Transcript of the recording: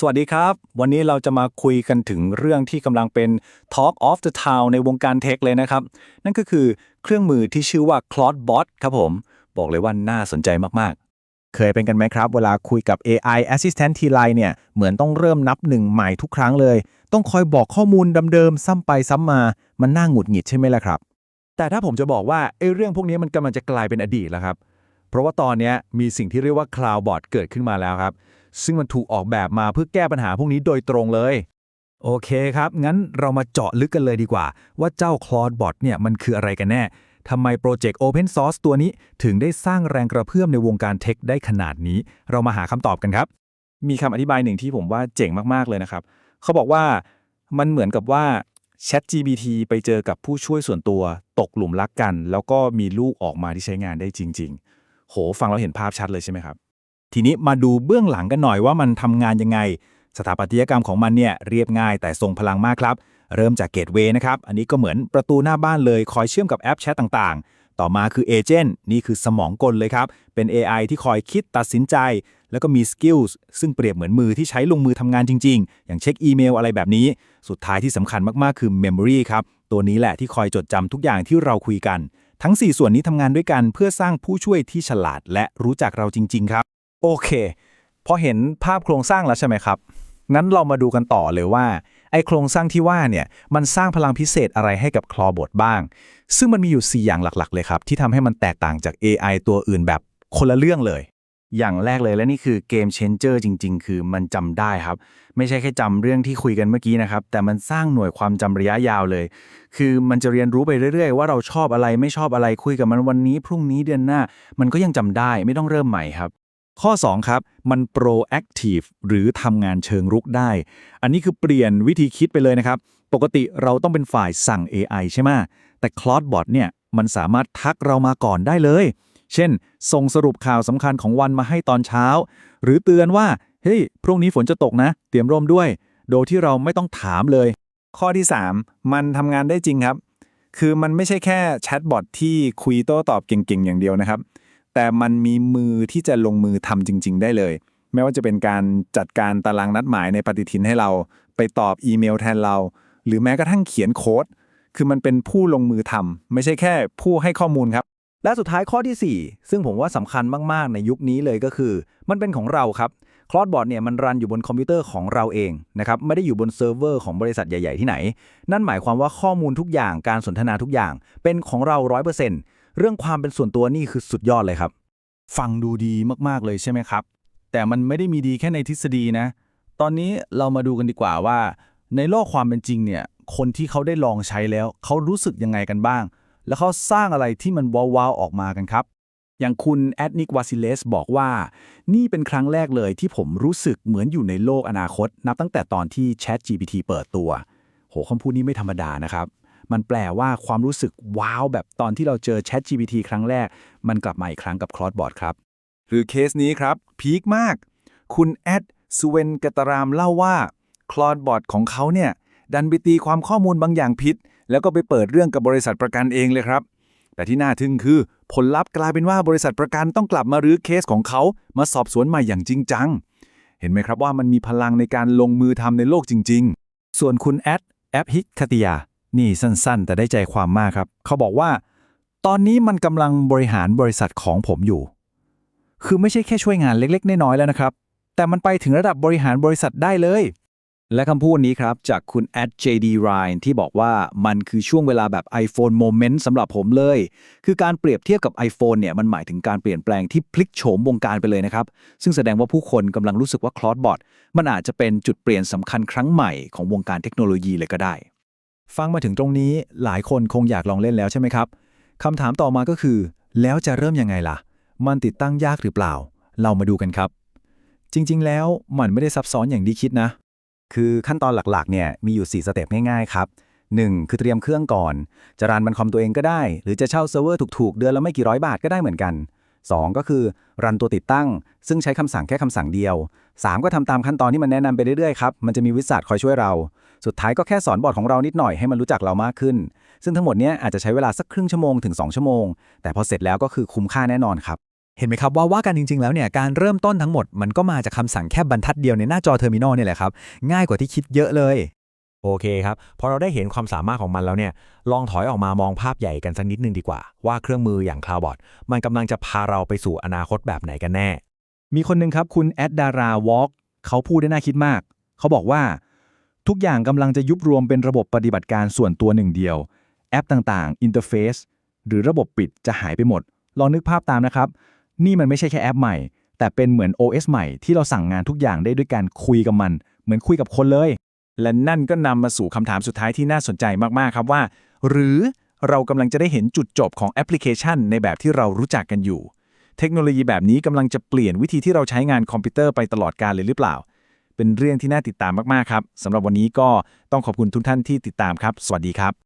สวัสดีครับ วันนี้เราจะมาคุยกันถึงเรื่องที่กำลังเป็น Talk of the Town ในวงการเทคเลยนะครับ นั่นก็คือเครื่องมือที่ชื่อว่า Claude ครับผม บอกเลยว่าน่าสนใจมาก ๆ เคยเป็นกันไหมครับ เวลาคุยกับ AI Assistant ทีไรเนี่ย เหมือนต้องเริ่มนับหนึ่งใหม่ทุกครั้งเลย ต้องคอยบอกข้อมูลเดิมๆซ้ำไปซ้ำมา มันน่าหงุดหงิดใช่ไหมล่ะครับ แต่ถ้าผมจะบอกว่าไอ้เรื่องพวกนี้มันกำลังจะกลายเป็นอดีตแล้วครับ เพราะว่าตอนนี้มีสิ่งที่เรียกว่า Cloud Bot เกิดขึ้นมาแล้วครับ ซึ่งมันถูกออกแบบมาเพื่อแก้ปัญหาพวกนี้โดยตรงเลย โอเคครับ งั้นเรามาเจาะลึกกันเลยดีกว่า ว่าเจ้า Cloud Bot เนี่ยมันคืออะไรกันแน่ทำไมโปรเจกต์ Open Source ตัวนี้ถึงได้สร้างแรงกระเพื่อมในวงการเทคได้ขนาดนี้ เรามาหาคำตอบกันครับ มีคำอธิบายหนึ่งที่ผมว่าเจ๋งมากๆเลยนะครับ เขาบอกว่ามันเหมือนกับว่า ChatGPT ไปเจอกับผู้ช่วยส่วนตัว ตกหลุมรักกัน แล้วก็มีลูกออกมาที่ใช้งานได้จริง ๆ โหฟังเราเห็นภาพชัดเลยใช่ไหมครับ ทีนี้มาดูเบื้องหลังกันหน่อยว่ามันทำงานยังไง สถาปัตยกรรมของมันเนี่ยเรียบง่ายแต่ทรงพลังมากครับ เริ่มจากเกตเวย์นะครับ อันนี้ก็เหมือนประตูหน้าบ้านเลยคอยเชื่อมกับแอปแชทต่างๆ ต่อมาคือเอเจนต์นี่คือสมองกลเลยครับ เป็น AI ที่คอยคิดตัดสินใจ แล้วก็มีสกิลส์ซึ่งเปรียบเหมือนมือที่ใช้ลงมือทำงานจริง ๆ อย่างเช็คอีเมลอะไรแบบนี้ สุดท้ายที่สำคัญมากๆคือ Memory ครับตัวนี้แหละที่คอยจดจำทุกอย่างที่เราคุยกัน ทั้ง 4 ส่วนนี้ทำงานด้วยกันเพื่อสร้างผู้ช่วยที่ฉลาดและรู้จักเราจริง ๆ ครับ โอเค พอเห็นภาพโครงสร้างแล้วใช่ไหมครับ งั้นเรามาดูกันต่อเลยว่า ไอโครงสร้างที่ว่าเนี่ยมันสร้างพลังพิเศษอะไรให้กับคลอบทบ้าง ซึ่งมันมีอยู่ 4 อย่างหลักๆ เลยครับ ที่ทำให้มันแตกต่างจาก AI ตัวอื่นแบบคนละเรื่องเลย อย่างแรกเลยและนี่คือเกมเชนเจอร์จริง ๆ คือมันจำได้ครับ ไม่ใช่แค่จำเรื่องที่คุยกันเมื่อกี้นะครับ แต่มันสร้างหน่วยความจำระยะยาวเลย คือมันจะเรียนรู้ไปเรื่อย ๆ ว่าเราชอบอะไรไม่ชอบอะไรคุยกับมันวันนี้ พรุ่งนี้เดือนหน้า มันก็ยังจำได้ไม่ต้องเริ่มใหม่ครับ ข้อ 2 ครับ มัน proactive หรือทำงานเชิงรุกได้ อันนี้คือเปลี่ยนวิธีคิดไปเลยนะครับ ปกติเราต้องเป็นฝ่ายสั่ง AI ใช่ไหมแต่ Claude Bot เนี่ย มันสามารถทักเรามาก่อนได้เลย เช่น ส่งสรุปข่าวสำคัญของวันมาให้ตอนเช้า หรือเตือนว่า เฮ้ย พรุ่งนี้ฝนจะตกนะ เตรียมร่มด้วย โดยที่เราไม่ต้องถามเลย ข้อที่ 3 มันทำงานได้จริงครับ คือมันไม่ใช่แค่แชทบอทที่คุยโต้ตอบเก่งๆ อย่างเดียวนะครับ แต่มันมีมือที่จะลงมือทำจริง ๆ ได้เลย ไม่ว่าจะเป็นการจัดการตารางนัดหมายในปฏิทินให้เรา ไปตอบอีเมลแทนเรา หรือแม้กระทั่งเขียนโค้ด คือมันเป็นผู้ลงมือทำไม่ใช่แค่ผู้ให้ข้อมูลครับ และสุดท้ายข้อทีสี่4 ซึ่งผมว่าสำคัญมากๆในยุคนี้เลยก็คือ มันเป็นของเราครับคลอดบอร์ดเนี่ยมันรันอยู่บนคอมพิวเตอร์ของเราเองนะครับไม่ได้อยู่บนเซิร์ฟเวอร์ของบริษัทใหญ่ ๆ ที่ไหน นั่นหมายความว่าข้อมูลทุกอย่างการสนทนาทุกอย่างเป็นของเรา 100% เรื่องความเป็นส่วนตัวนี่คือสุดยอดเลยครับ ฟังดูดีมากๆเลยใช่ไหมครับ แต่มันไม่ได้มีดีแค่ในทฤษฎีนะ ตอนนี้เรามาดูกันดีกว่าว่า ในโลกความเป็นจริงเนี่ย คนที่เขาได้ลองใช้แล้ว เขารู้สึกยังไงกันบ้าง แล้วเขาสร้างอะไรที่มันว้าวๆออกมากันครับ อย่างคุณแอดนิกวาซิเลสบอกว่า นี่เป็นครั้งแรกเลยที่ผมรู้สึกเหมือนอยู่ในโลกอนาคต นับตั้งแต่ตอนที่ Chat GPT เปิดตัว โหคำพูดนี้ไม่ธรรมดานะครับ มันแปลว่าความรู้สึกว้าว แบบตอนที่เราเจอ Chat GPT ครั้งแรก มันกลับมาอีกครั้งกับ Claude ครับ หรือเคสนี้ครับพีคมาก คุณแอดสุเวนกตรามเล่าว่าคลอดบอทของเขาเนี่ย ดันไปตีความข้อมูลบางอย่างผิด แล้วก็ไปเปิดเรื่องกับบริษัทประกันเองเลยครับ แต่ที่น่าทึ่งคือผลลัพธ์กลายเป็นว่าบริษัทประกันต้องกลับมารื้อเคสของเขามาสอบสวนใหม่อย่างจริงจังเห็นไหมครับว่ามันมีพลังในการลงมือทำในโลกจริง ๆ ส่วนคุณแอดแอปฮิตคติยา นี่สั้นๆ แต่ได้ใจความมากครับ เขาบอกว่า ตอนนี้มันกำลังบริหารบริษัทของผมอยู่ คือไม่ใช่แค่ช่วยงานเล็กๆ น้อยๆแล้วนะครับ แต่มันไปถึงระดับบริหารบริษัทได้เลย และคำพูดนี้ครับ จากคุณ at JD Ryan ที่บอกว่ามันคือช่วงเวลาแบบ iPhone Moment สำหรับผมเลย คือการเปรียบเทียบกับ iPhone เนี่ยมันหมายถึงการเปลี่ยนแปลงที่พลิกโฉมวงการไปเลยนะครับ ซึ่งแสดงว่าผู้คนกำลังรู้สึกว่า Cloudbot มันอาจจะเป็นจุดเปลี่ยนสำคัญครั้งใหม่ของวงการเทคโนโลยีเลยก็ได้ ฟังมาถึงตรงนี้หลายคนคงอยากลองเล่นแล้วใช่ไหมครับคำถามต่อมาก็คือ แล้วจะเริ่มยังไงล่ะ มันติดตั้งยากหรือเปล่า เรามาดูกันครับ จริงๆ แล้วมันไม่ได้ซับซ้อนอย่างที่คิดนะ คือขั้นตอนหลักๆ เนี่ยมีอยู่ 4 สเต็ปง่ายๆ ครับ 1. คือเตรียมเครื่องก่อน จะรันมันคอมตัวเองก็ได้ หรือจะเช่าเซิร์ฟเวอร์ถูกๆ เดือนละไม่กี่ร้อยบาทก็ได้เหมือนกัน 2. ก็คือรันตัวติดตั้ง ซึ่งใช้คำสั่งแค่คำสั่งเดียว 3. ก็ทำตามขั้นตอนที่มันแนะนำไปเรื่อยๆครับ มันจะมีวิสัทคอยช่วยเรา สุดท้ายก็แค่สอนบอร์ดของเรานิดหน่อยให้มันรู้จักเรามากขึ้น ซึ่งทั้งหมดนี้อาจจะใช้เวลาสักครึ่งชั่วโมงถึง 2 ชั่วโมง แต่พอเสร็จแล้วก็คือคุ้มค่าแน่นอนครับเห็นไหมครับว่าว่ากันจริง ๆ แล้วเนี่ยการเริ่มต้นทั้งหมดมันก็มาจากคำสั่งแค่บรรทัดเดียวในหน้าจอเทอร์มินอลนี่แหละครับ ง่ายกว่าที่คิดเยอะเลย โอเคครับ พอเราได้เห็นความสามารถของมันแล้วเนี่ย ลองถอยออกมามองภาพใหญ่กันสักนิดนึงดีกว่า ว่าเครื่องมืออย่าง Cloudbot มันกำลังจะพาเราไปสู่อนาคตแบบไหนกันแน่ มีคนหนึ่งครับคุณแอดดาราวอล์กเขาพูดได้น่าคิดมาก เขาบอกว่า ทุกอย่างกำลังจะยุบรวมเป็นระบบปฏิบัติการส่วนตัวหนึ่งเดียว แอปต่างๆ อินเทอร์เฟซหรือระบบปิดจะหายไปหมด ลองนึกภาพตามนะครับ นี่มันไม่ใช่แค่แอปใหม่ แต่เป็นเหมือน OS ใหม่ที่เราสั่งงานทุกอย่างได้ด้วยการคุยกับมัน เหมือนคุยกับคนเลย และนั่นก็นำมาสู่คำถามสุดท้ายที่น่าสนใจมากๆครับว่า หรือเรากำลังจะได้เห็นจุดจบของแอปพลิเคชัน ในแบบที่เรารู้จักกันอยู่ เทคโนโลยีแบบนี้กำลังจะเปลี่ยนวิธีที่เราใช้งานคอมพิวเตอร์ไปตลอดกาลเลยหรือเปล่า เป็นเรื่องที่น่าติดตามมากๆครับสำหรับวันนี้ก็ต้องขอบคุณทุกท่านที่ติดตามครับ สวัสดีครับ